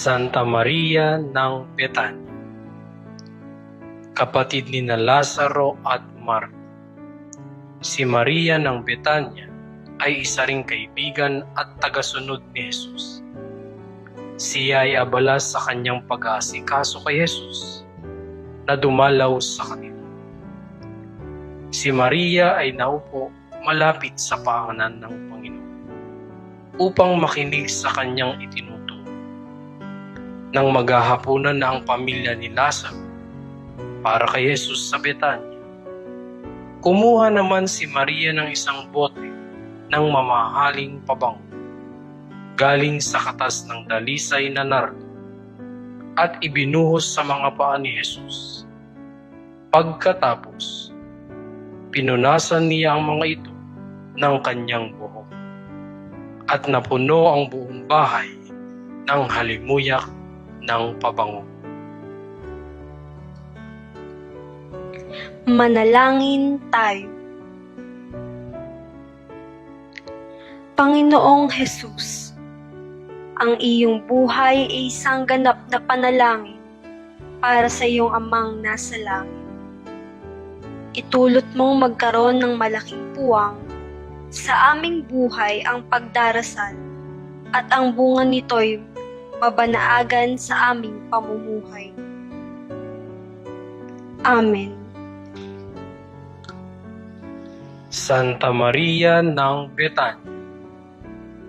Santa Maria ng Betania Kapatid ni na Lazaro at Marta Si Maria ng Betania ay isa ring kaibigan at tagasunod ni Jesus. Siya ay abala sa kanyang pag-aasikaso kay Jesus na dumalaw sa kanila. Si Maria ay naupo malapit sa paanan ng Panginoon upang makinig sa kanyang itinuturo. Nang maghahaponan na ang pamilya ni Lazaro para kay Jesus sa Betanya, kumuha naman si Maria ng isang bote ng mamahaling pabango galing sa katas ng dalisay na nardo at ibinuhos sa mga paa ni Jesus. Pagkatapos, pinunasan niya ang mga ito ng kanyang buhok at napuno ang buong bahay ng halimuyak ng pabango. Manalangin tayo. Panginoong Jesus, ang iyong buhay ay isang ganap na panalangin para sa iyong amang nasa langit. Itulot mong magkaroon ng malaking puwang sa aming buhay ang pagdarasal at ang bunga nito'y mabanaagan sa aming pamumuhay. Amen. Santa Maria ng Betanya,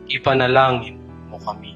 ipanalangin mo kami.